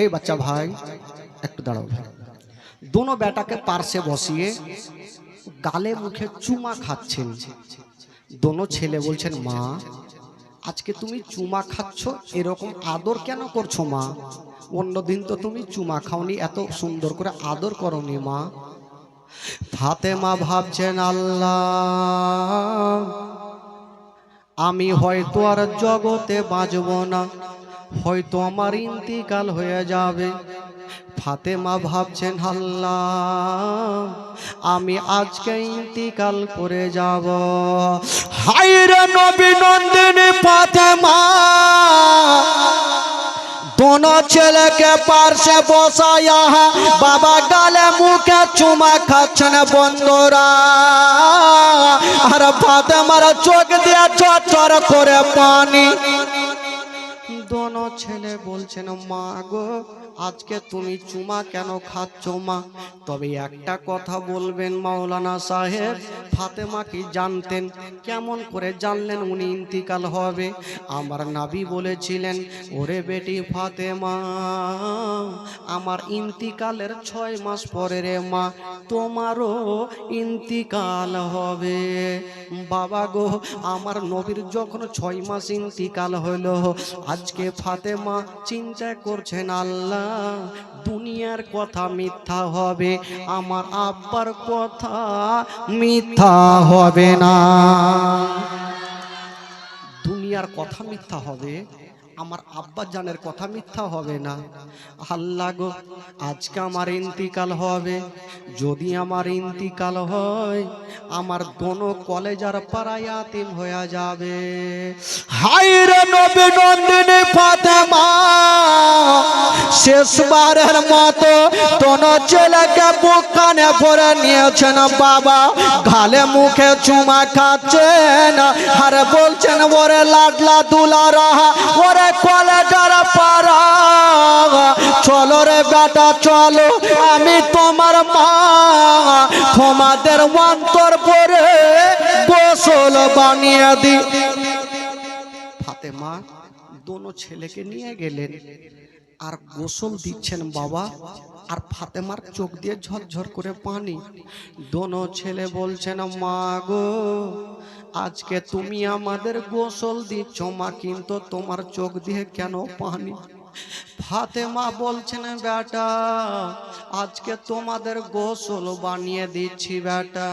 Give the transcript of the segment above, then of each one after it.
এই বাচ্চা ভাই, একটু দাঁড়াও। ভাই দোনো বেটাকে পার্শ্বে বসিয়ে গালে মুখে চুমা খাচ্ছেন। দোনো ছেলে বলছেন, মা, আজকে তুমি চুমা খাচ্ছ, এরকম আদর কেন করছ মা? অন্যদিন তো তুমি চুমা খাওনি, এত সুন্দর করে আদর করনি মা। ফাতেমা ভাবছেন, আল্লাহ, আমি হয়তো আর জগতে বাঁচব না। হয়তো আমার ইন্তিকাল হয়ে যাবে। ফাতেমা ভাবছেন, আল্লাহ, আমি আজকে ইন্তিকাল করে যাব। হাইরে নবী নন্দিনী ফাতেমা, দোনো ছেলেকে পার্শ্বে বসায়া বাবা গালে মুখে চুমা খাচ্ছেন বন্ধুরা। আর ফাতেমার চোখ দিয়ে চর করে পানি। দোনো ছেলে বলছেন, মা গো, আজকে তুমি চুমা কেন খাচ্ছ, মা? তবে একটা কথা বলবেন মাওলানা সাহেব, ফাতেমা কি জানতেন? কেমন করে জানলেন উনি ইন্তিকাল হবে? আমার নাবি বলেছিলেন, ওরে বেটি ফাতেমা, আমার ইন্তিকালের ছয় মাস পরে রে মা, তোমারও ইন্তিকাল হবে। বাবা গো, আমার নবীর যখন ছয় মাস ইন্তিকাল হইল, আজকে ফাতেমা চিন্তা করছেন, আল্লাহ, দুনিয়ার কথা মিথ্যা হবে, আমার আব্বার কথা মিথ্যা হবে না। দুনিয়ার কথা মিথ্যা হবে? আমার আব্বা জানের কথা মিথ্যা হবে না। আল্লাহ গো, আজকে আমার ইন্তিকাল হবে। যদি আমার ইন্তিকাল হয়, আমার দোনো কলেজার পাড়ায় আতিম হয়ে যাবে। হাইরে নবী নন্দিনী ফাতেমা, শেষবারের মতো দোনো ছেলেকে বুক কানে ভরে নিয়েছেন বাবা। গালে মুখে চুমা খাচ্ছেন আর বলছেন, ওরে লাডলা দুলা রাহা, ওরে কলেজার পাড়া। চলো রে বেটা, চলো, আমি তোমার মা। তোমাদের অন্তর পরে গোসল বানিয়ে দি। ফাতেমা, দোনো ছেলেকে নিয়ে গেলেন। আর গোসল দিচ্ছেন বাবা আর ফাতেমার চোখ দিয়ে ঝরঝর করে পানি। দোনো ছেলে বলছেন, মা গো, আজকে তুমি আমাদের গোসল দিচ্ছ, মা, কিন্তু তোমার চোখ দিয়ে কেন পানি? ফাতেমা বলছেন, বেটা, আজকে তোমাদের গোসল বানিয়ে দিচ্ছি, বেটা।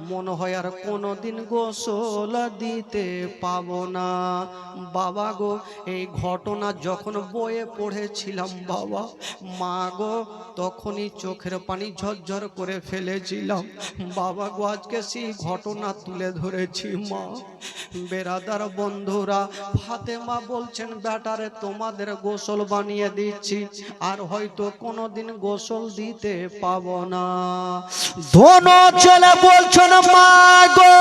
মনে হয় আর কোনোদিন গোসল দিতে পাবো না। বাবা গো, এই ঘটনা যখন বইয়ে পড়েছিলাম, বাবা, মা গো, তখনই চোখের পানি ঝরঝর করে ফেলেছিলাম। বাবা গো, আজকে সেই ঘটনা তুলে ধরেছি, মা। বেরাদার বন্ধুরা, ফাতেমা বলছেন বেটারে তোমাদের গোসল বানিয়ে দিচ্ছি, আর হয়তো কোনোদিন গোসল দিতে পাবো না। ধনো ছেলে বলছেন, মা গো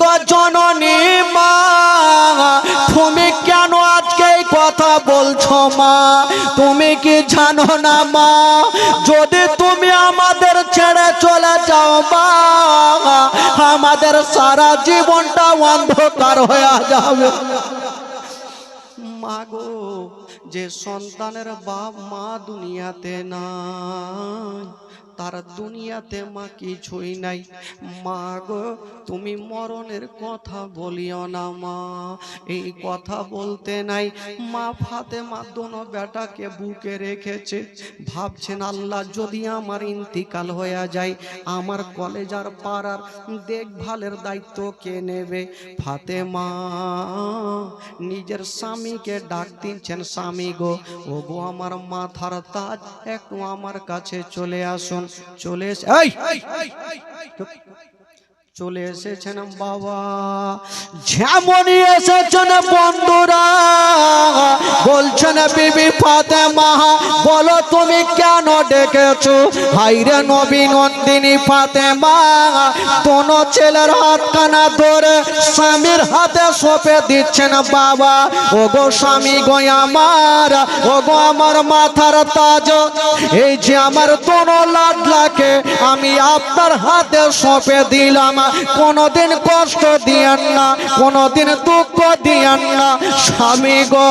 গো জননী মা, তুমি কেন আজকে কথা বলছো মা? তুমি কি জানো না মা? যদি তুমি আমাদের ছেড়ে চলে যাও মা, আমাদের সারা জীবনটা অন্ধকার হয়ে যাবে। মাগো যে সন্তানের বাপ মা দুনিয়াতে নাই। তার দুনিয়াতে মা কিছুই নাই। মা গো, তুমি মরণের কথা বলিও না মা। এই কথা বলতে নাই। মা ফাতে মা দোনো বেটাকে বুকে রেখেছে। ভাবছেন, আল্লাহ যদি আমার ইন্তিকাল হয়ে যায়, আমার কলেজার পাড়ার দেখভালের দায়িত্ব কে নেবে? ফাতেমা নিজের স্বামীকে ডাক দিচ্ছেন, স্বামী গো ও গো আমার মাথার তাজ, একটু আমার কাছে চলে আসুন। চলে এই। চলে এসেছেন বাবা। যেমনই এসেছেন বন্ধুরা বলছেন বিবি ফাতেমা বলো তুমি কেন ডেকেছো? হাইরে নবী নন্দিনী ফাতেমা কোনো ছেলের হাত কানা ধরে স্বামীর হাতে সপে দিচ্ছেন বাবা। ও গো স্বামী গো আমার ও গো আমার মাথার তাজ। এই যে আমার কোনো লাডলাকে আমি আপনার হাতে সপে দিলাম। কোনোদিন কষ্ট দিয়েন না, কোনোদিন দুঃখ দিয়ান না। স্বামী গো,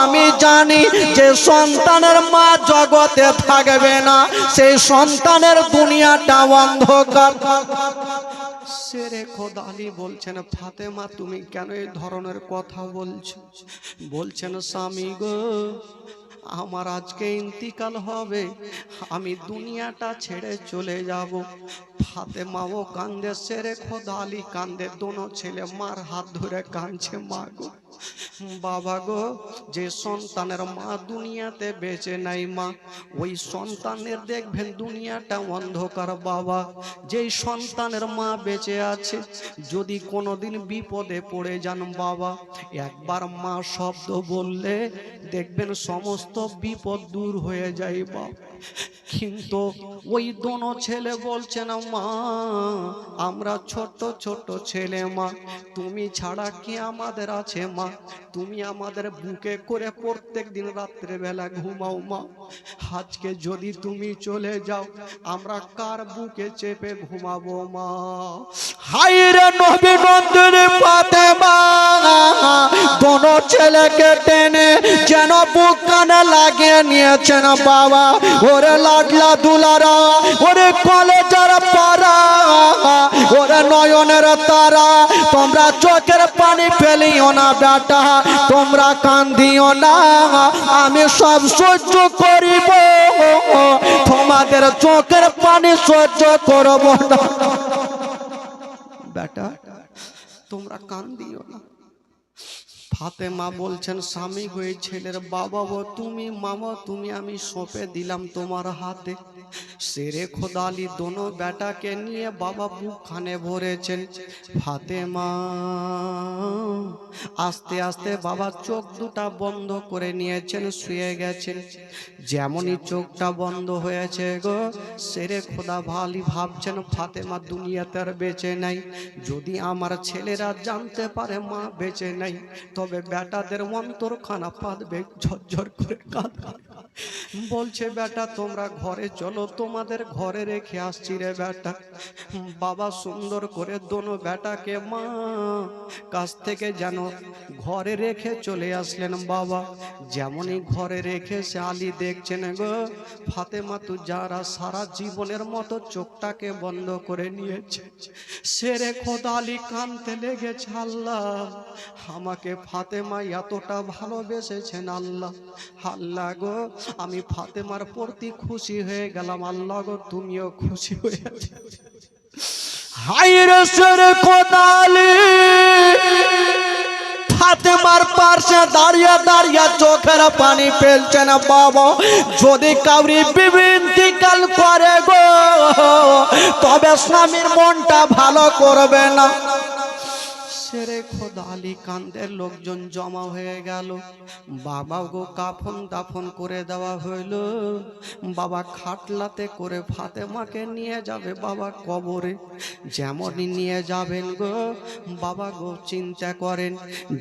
আমি জানি যে সন্তানের মা জগতে থাকবে না, সেই সন্তানের দুনিয়াটা অন্ধকার। বলছেন, ফাতেমা, তুমি কেন এই ধরনের কথা বলছো? বলছেন, স্বামী গো আমার আজকে ইন্তিকাল হবে, আমি দুনিয়াটা ছেড়ে চলে যাব। হাতে মাও কান্দে সেরে খোদালি কান্দে, দোনো ছেলে মার হাত ধরে কাঁদছে, মা গো। বাবা গো, যে সন্তানের মা দুনিয়াতে বেঁচে নাই মা, ওই সন্তানের দেখবেন দুনিয়াটা অন্ধকার বাবা। যেই সন্তানের মা বেঁচে আছে, যদি কোনোদিন বিপদে পড়ে যান বাবা, একবার মা শব্দ বললে দেখবেন সমস্ত বিপদ দূর হয়ে যায় বাবা। কিন্তু ওই দোনো ছেলে বলছে না, মা, আমরা ছোট ছোট ছেলে, মা। তুমি ছাড়া কি আমাদের আছে, মা? তুমি আমাদের বুকে করে প্রত্যেক দিন রাত্রে বেলা ঘুমাও, মা। আজকে যদি তুমি চলে যাও, আমরা কার বুকে চেপে ঘুমাবো, মা? হাইরে নবী নন্দিনী পাতে মা দোনো ছেলেকে টেনে যেন বুক কানে লাগিয়ে নিয়েছেন বাবা। ওরে লাডলা দুলারা, ওরে কলেজার পারা ওরে নয়নের তারা, তোমরা চোখের পানি ফেলিও না বেটা, তোমরা কান্দিও না, আমি সব সহ্য করিব, তোমাদের চোখের পানি সহ্য করব না। বেটা, তোমরা কান্দিও না। ফাতেমা বলছেন, স্বামী হয়ে ছেলের বাবা গো, তুমি মামা, তুমি আমি সঁপে দিলাম তোমার হাতে। সেরে খোদালি দোনো বেটাকে নিয়ে বাবা বুকখানে ভরেছেন। ফাতেমা, আস্তে আস্তে বাবা চোখ দুটা বন্ধ করে নিয়েছেন, শুয়ে গেছেন। যেমনই চোখটা বন্ধ হয়েছে গো, সেরে খোদা ভালি ভাবছেন, ফাতেমা দুনিয়াতে আর বেঁচে নাই। যদি আমার ছেলেরা জানতে পারে, মা বেঁচে নাই, তবে বেটাদের অন্তর খানা পাতবে ঝরঝর করে কাঁদ বলছে, বেটা, তোমরা ঘরে চলো, তোমাদের ঘরে রেখে আসছি রে বেটা। বাবা সুন্দর করে দোনো বেটাকে মা কাছ থেকে যেন ঘরে রেখে চলে আসলেন বাবা। যেমনই ঘরে রেখে সে আলী দেখছেন গো, ফাতেমা তু যারা সারা জীবনের মতো চোখটাকে বন্ধ করে নিয়েছে, সেরে খোদা আলী কানতে লেগেছে আল্লাহ। আমাকে ফাতেমা এতটা ভালোবেসেছেন আল্লাহ। আল্লাহ গো আমি ফাতেমার প্রতি খুশি হয়ে গেলাম। আল্লাহ গো, তুমিও খুশি হয়েছে হাইরে সেরে কোদালি। ফাতেমার পাশে দাঁড়িয়ে দাঁড়িয়ে চোখের পানি ফেলছে না বাবা। যদি কাউরি বিবৃতিকাল করে গো, তবে স্বামীর মনটা ভালো করবে না। সেরে খোদা আলী কান্দের লোকজন জমা হয়ে গেল। বাবা গো কাফন দাফন করে দেওয়া হইল। বাবা খাটলাতে করে ফাতেমাকে নিয়ে যাবে বাবা কবরে। যেমনই নিয়ে যাবেন গো, বাবা গো চিন্তা করেন,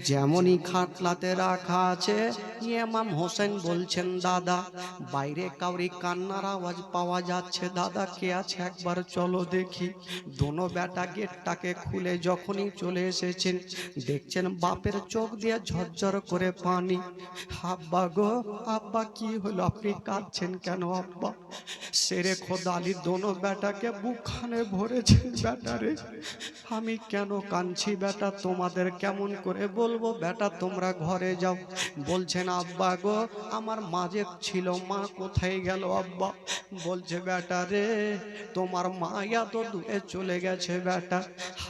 যেমনই খাটলাতে রাখা আছে। ইমাম হোসেন বলছেন, দাদা, বাইরে কাউরি কান্নার আওয়াজ পাওয়া যাচ্ছে। দাদা, কে আছে একবার চলো দেখি। দোনো বেটা গেটটাকে খুলে যখনই চলে এসেছেন দেখছেন, বাপের চোখ দিয়ে ঝরঝর করে পানি। আব্বা গো, আব্বা, কি হলো? আপনি কাঁদছেন কেন, আব্বা? সেরে খোদালি দোনো বেটাকে বুকখানে ভরেছেন বেটারে আমি কেন কাঁদছি বেটা তোমাদের কেমন করে বলব? বেটা তোমরা ঘরে যাও। বলছেন, আব্বা গো, আমার মাঝে ছিল মা, কোথায় গেল, আব্বা? বলছে বেটা রে, তোমার মা এত দূরে চলে গেছে বেটা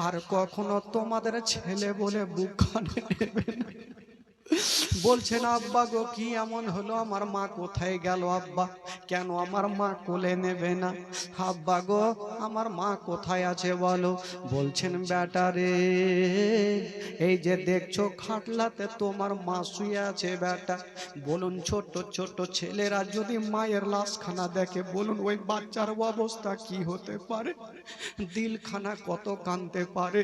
আর কখনো তোমাদের ছেলে বলে বুকখানে নেবে না। বলছেন আব্বা গো, কি এমন হলো? আমার মা কোথায় গেল, আব্বা? কেন আমার মা কোলে নেবে না? আব্বা গো, আমার মা কোথায় আছে বলো? বলছেন বেটা রে, এই যে দেখছ খাটলাতে তোমার মা শুয়ে আছে বেটা বলুন ছোট ছোট ছেলেরা যদি মায়ের লাশখানা দেখে, বলুন, ওই বাচ্চার অবস্থা কি হতে পারে? দিলখানা কত কানতে পারে?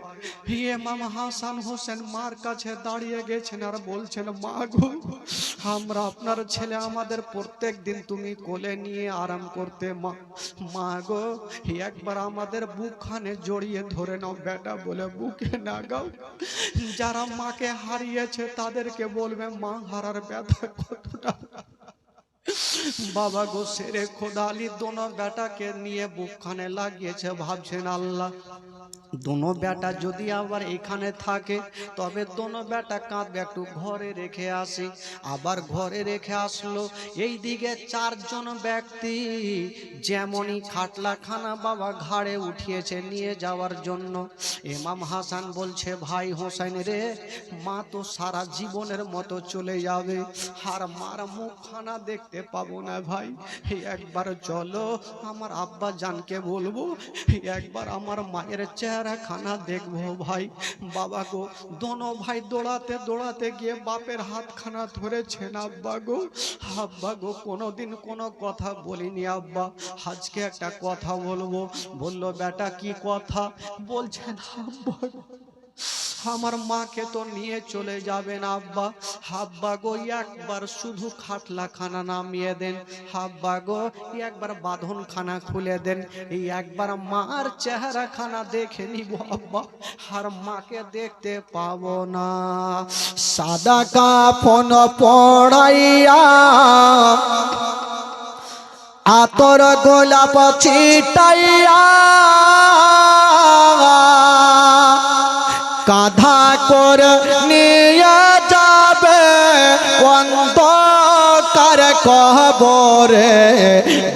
ইমাম হাসান হোসেন মার কাছে দাঁড়িয়ে গেছেন আর বলছেন, মা আমরা আপনার ছেলে, আমাদের প্রত্যেক দিন তুমি কোলে নিয়ে আরাম করতে মা মা গো, একবার আমাদের বুকখানে জড়িয়ে ধরে নাও, বেটা বলে বুকে না গাও। যারা মাকে হারিয়েছে তাদেরকে বলবে মা, হারার ব্যথা কতটা? বাবা গো, সেরে খোদা, আলী দোনো বেটাকে নিয়ে বুকখানে লাগিয়েছে, ভাবছেন আল্লাহ, দোনো বেটা যদি আবার এখানে থাকে, তবে দোনো বেটা কাঁদবে, একটু ঘরে রেখে আসি। আবার ঘরে রেখে আসলো এই দিকে চারজন ব্যক্তি যেমনই খাটলাখানা বাবা ঘাড়ে উঠিয়েছে নিয়ে যাওয়ার জন্য। এমাম হাসান বলছে, ভাই হোসেন রে, মা তো সারা জীবনের মতো চলে যাবে, আর মার মুখখানা দেখতে পাবো না ভাই। একবার চলো আমার আব্বা জানকে বলব। একবার আমার মায়ের চেহারা খানা দেখব ভাই। বাবা গো, দোনো ভাই দৌড়াতে দৌড়াতে গিয়ে বাপের হাতখানা ধরেছেন আব্বা গো? আব্বা গো, কোনোদিন কোনো কথা বলিনি আব্বা। আজকে একটা কথা বলব। বলল, বেটা, কি কথা? বলছেন আব্বা আমার মাকে তো নিয়ে চলে যাবেন আব্বা। হাব্বা গো, একবার শুধু খাটলা খানা নামিয়ে দেন। হাব্বা গো, একবার বাঁধন খানা খুলে দেন। এই একবার মার চেহারা খানা দেখে নিব, আব্বা। আর মাকে দেখতে পাবো না। সাদা কাফন পড়াইয়া আতর গোলাপ ছিটাইয়া কাঁধা কর নিয়ে যাবে অন্ধকার কবরে।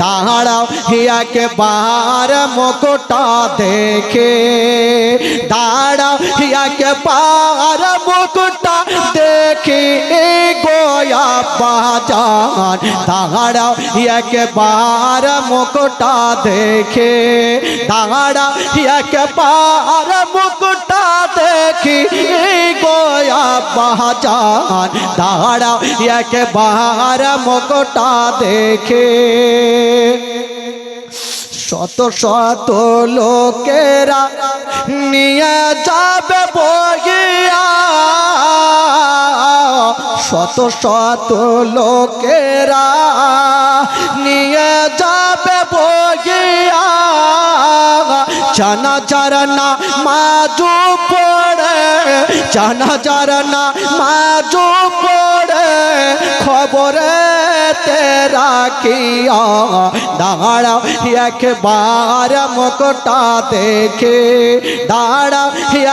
দাঁড়াও হিয়াকে বার মুকুটা দেখে। দাঁড়াও হিয়াকে পার মুকুটা দেখি। গোয়া বাজান দাঁড়াও হিয়াকে বার মুকুটা দেখে। দাঁড়াও হিয়াকে পার মুকুটা দেখি গোয়া বাজান দাঁড়াও হিয়াকে বার মুকুটা দেখে। শত শত লোকেরা নিয়ে যাবে বইয়া শত শত লোকেরা নিয়ে যাবে বইয়া জানা চারনা মাজু পড়ে, জানা চারনা মাজু পড়ে খবরে তেরা কিয়া দাঁড়াও, একবার মুকুটা দেখে, দাঁড়াও,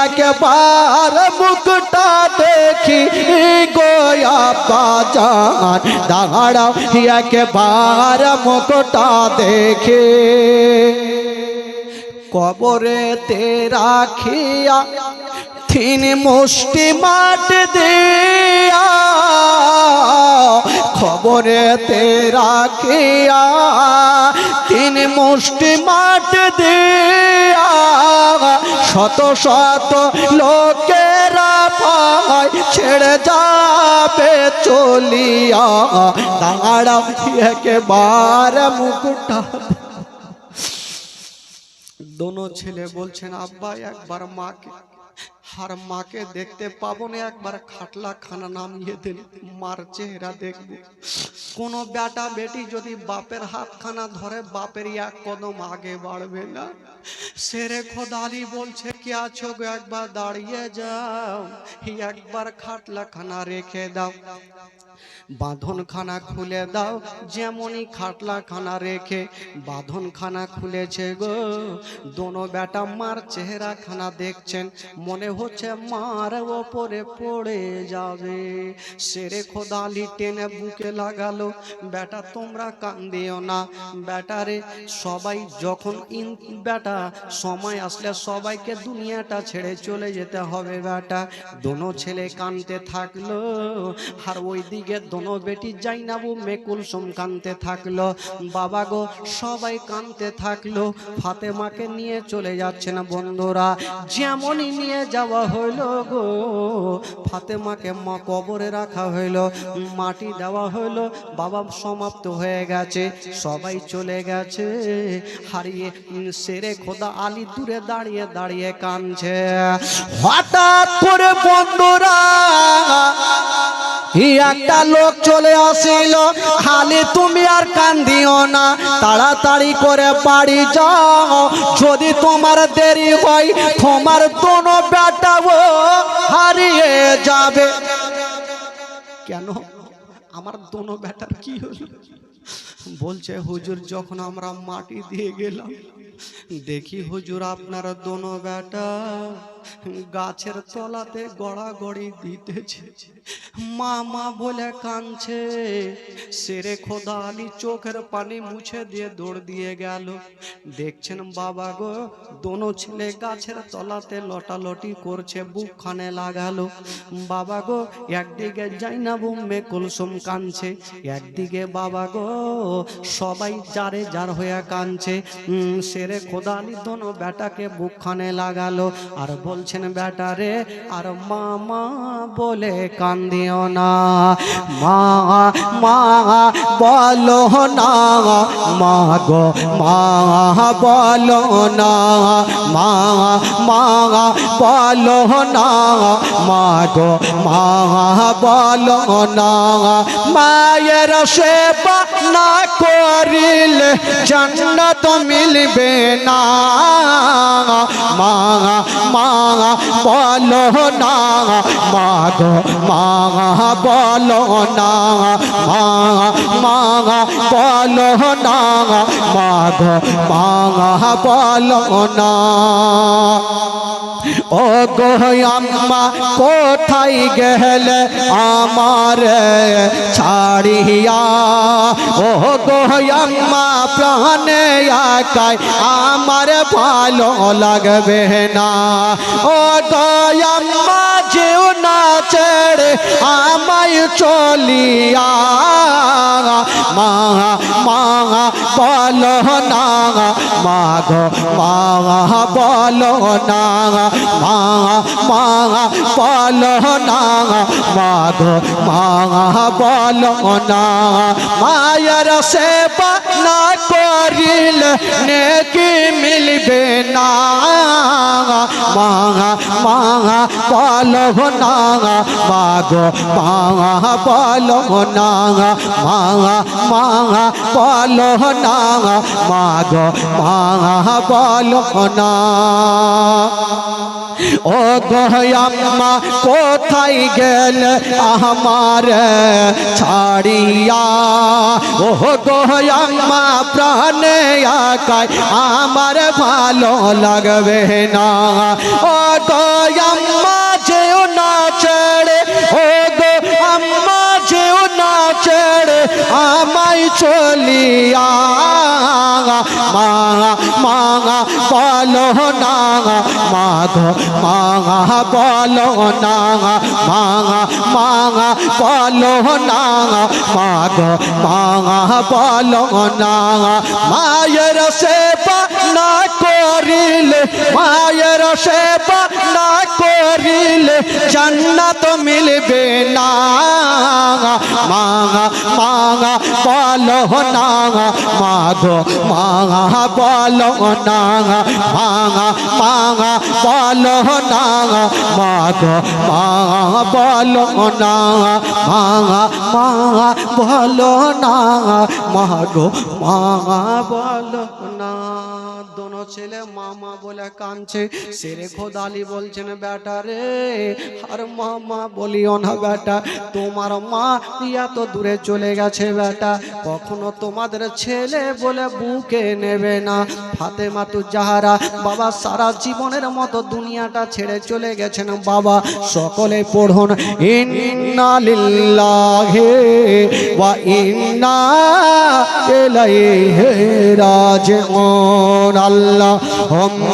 একবার মুকুটা দেখি গোয়া বাজান দাঁড়াও, একবার মুকুটা দেখে। কবরে তেরা খিয়া থিন মুষ্টি মাট দিয়া খবরে তেরা খিয়া তিন মুষ্টি মাট দিয়া শত শত লোকেরা পায় ছেড়ে যাবে, চলিয়া দাঁড়াও, একেবার মুকুটা দোনো ছেলে বলছেন আব্বা একবার মাকে আর মাকে দেখতে পাবো না, একবার খাটলা খানা নামিয়ে দিন মার চেহারা দেখব। কোনো বেটা বেটি যদি বাপের হাতখানা ধরে, বাপের এক কদম আগে বাড়বে না। সেরে খোদালি বলছে, কি আছো গো? একবার দাঁড়িয়ে যাও, একবার খাটলা খানা রেখে দাও। বাঁধন খানা খুলে দাও, যেমনই খাটলা খানা রেখে বাঁধন খানা খুলেছে গো। দোনো বেটা মার চেহারা খানা দেখছেন, মনে হচ্ছে হচ্ছে মার ওপরে পড়ে যাবে। সেরে খোদালি টেনে বুকে লাগালো, বেটা, তোমরা কান্দিও না। বেটারে সবাই যখন ইন বেটা, সময় আসলে সবাইকে দুনিয়াটা ছেড়ে চলে যেতে হবে, বেটা। দোনো ছেলে কানতে থাকল, আর ওইদিকে দোনো বেটি জাইনাবু মেকুলসুম কানতে থাকল। বাবা গো, সবাই কানতে থাকল। ফাতেমাকে নিয়ে চলে যাচ্ছে না বন্ধুরা। যেমনই নিয়ে যাওয়া হইল গো। ফাতেমাকে মা কবরে রাখা হইল, মাটি দেওয়া হইল, বাবা সমাপ্ত হয়ে গেছে, সবাই চলে গেছে। হারিয়ে সেরে খোদা আলি দূরে দাঁড়িয়ে দাঁড়িয়ে কানছে হঠাৎ করে বন্ধুরা একটা লোক চলে আসিল, খালি তুমি আর কান্দিও না, তাড়াতাড়ি করে বাড়ি যাও। যদি তোমার দেরি হয়, তোমার দোনো বেটাও হারিয়ে যাবে। কেন? আমার দোনো বেটার কি হলো? বলছে, হুজুর, যখন আমরা মাটি দিয়ে গেলাম, দেখি হুজুর আপনার দোনো বেটা গাছের তলাতে গড়াগড়ি দিতেছে। মা মা বলে কানছে সেরে খোদা আলী চোখের পানি মুছে দিয়ে দৌড় দিয়ে গেল। দেখছেন বাবা গো দোনো ছেলে গাছের তলাতে লটালটি করছে বুকখানে লাগালো। বাবা গো একদিকে জাইনাবু মে কুলসুম কানছে একদিকে বাবা গো সবাই যারে যার হয়ে উম, সেরে খোদালি দোনো বেটাকে বুকখানে লাগালো। আর বলছেন, বেটা রে, আর মামা বলে কান্দিও না। মা মা বলো না। মা গো, মা বলো না। মা মা বলো না। মা গো, মা বলো না। মায়ের সেবা না করিলে জান্নাত মিলবে না। মা মা, বলো না। মা গো মা বলো না। মা মা বলো না। মা গো মা বলো না। ও গো আম্মা, কোথায় গেলে আমার ছাড়িয়া? ও গো আম্মা, প্রাণে একাই আমার ভালো লাগবে না। ও গো আম্মা যেও না ছেড়ে আমায় চলিয়া। মা মা, বলো না, মা গো, মা, বলো না, মা মা, বলো না, মা মা, বলো না। মায়ের সেবা না করিলে নেকি মিলবে না মা মা বলো না মা গো মা বলো না মা মা বলো না মা গো মা বলো না ও গয়াম্মা কোথায় গেল আমার ছাড়িয়া ও গয়াম্মা প্রাণে আকায় আমার ভালো লাগবে না। ও গয়াম্মা যেও না ছেড়ে ও ছেড়ে আমায় চলিয়া মা মা, বলো না, মা গো, মা, বলো না, মা মা, বলো না, মা গো, মা, বলো না, মায়ের সেবা না করিলে, মায়ের সেবা না করিলে জান্নাত মিলবে না। মা মা বলো না মা গো মা বলো না মা মা বলো না মা গো মা বলো না মা মা বলো না মা গো মা বলো না দোনো ছেলে মামা বলে কানছে সেরে খোদালি বলছেন, বেটা রে, আর মামা বলিও না বেটা, তোমার মা এত দূরে চলে গেছে বেটা, কখনো তোমাদের ছেলে বলে বুকে নেবে না। ফাতেমা তু যাহারা বাবা সারা জীবনের মতো দুনিয়াটা ছেড়ে চলে গেছেন, বাবা সকলে পড়ুন ইন্না লিল্লাহি ওয়া ইন্না ইলাইহি রাজিউন। আল্লাহ home.